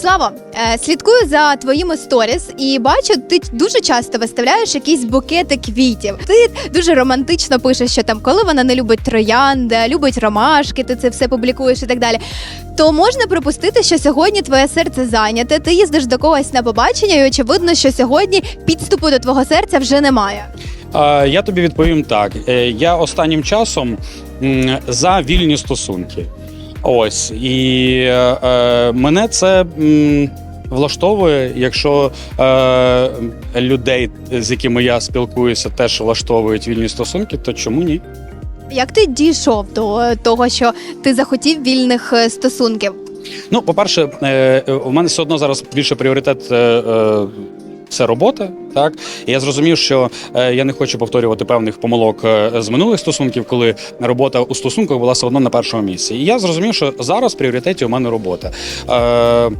Слава, е, слідкую за твоїми сторіс і бачу, ти дуже часто виставляєш якісь букети квітів. Ти дуже романтично пишеш, що там, коли вона не любить троянди, любить ромашки, ти це все публікуєш і так далі. То можна припустити, що сьогодні твоє серце зайняте, ти їздиш до когось на побачення, і очевидно, що сьогодні підступу до твого серця вже немає. Я тобі відповім так. Е, Я останнім часом за вільні стосунки. Ось і е, е, мене це м, влаштовує, якщо е, людей, з якими я спілкуюся, теж влаштовують вільні стосунки, то чому ні? Як ти дійшов до е, того, що ти захотів вільних е, стосунків? Ну, по-перше, е, е, у мене все одно зараз більше пріоритет. е, е, Це робота, так я зрозумів, що е, я не хочу повторювати певних помилок е, з минулих стосунків, коли робота у стосунках була все одно на першому місці. І я зрозумів, що зараз в пріоритеті у мене робота. Е,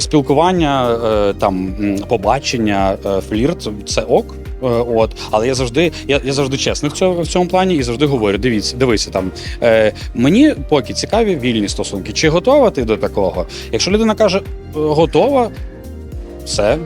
спілкування, е, там побачення, е, флірт це ок. Е, От, але я завжди, я, я завжди чесний в цьому, в цьому плані і завжди говорю: дивіться, дивися там. Е, мені поки цікаві вільні стосунки. Чи готова ти до такого? Якщо людина каже «Е, готова, все.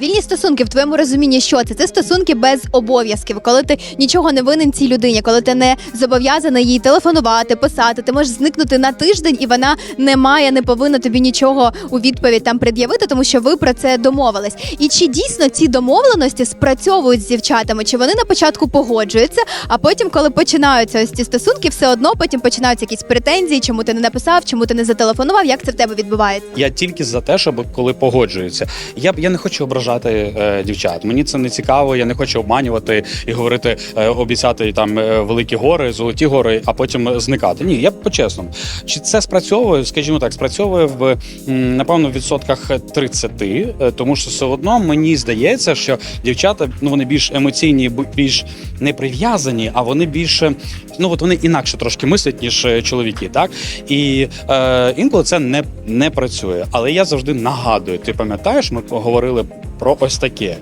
Вільні стосунки в твоєму розумінні, що це? Це стосунки без обов'язків, коли ти нічого не винен цій людині, коли ти не зобов'язаний їй телефонувати, писати. Ти можеш зникнути на тиждень, і вона не має, не повинна тобі нічого у відповідь там пред'явити, тому що ви про це домовились. І чи дійсно ці домовленості спрацьовують з дівчатами? Чи вони на початку погоджуються, а потім, коли починаються ось ці стосунки, все одно потім починаються якісь претензії, чому ти не написав, чому ти не зателефонував? Як це в тебе відбувається? Я тільки за те, щоб коли погоджуються. Я я не хочу ображати е, дівчат. Мені це не цікаво. Я не хочу обманювати і говорити, е, обіцяти там е, великі гори, золоті гори, а потім зникати. Ні, я по-чесному. Чи це спрацьовує? Скажімо так, спрацьовує в напевно в відсотках 30, е, тому що все одно мені здається, що дівчата ну вони більш емоційні, більш не прив'язані, а вони більше ну от вони інакше трошки мислять, ніж е, чоловіки, так і е, інколи це не, не працює. Але я завжди нагадую: ти пам'ятаєш, ми говорили про ось таке.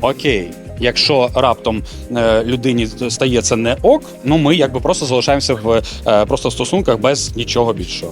Окей. Якщо раптом е, людині стає це не ок, ну ми якби просто залишаємося в е, просто стосунках без нічого більшого.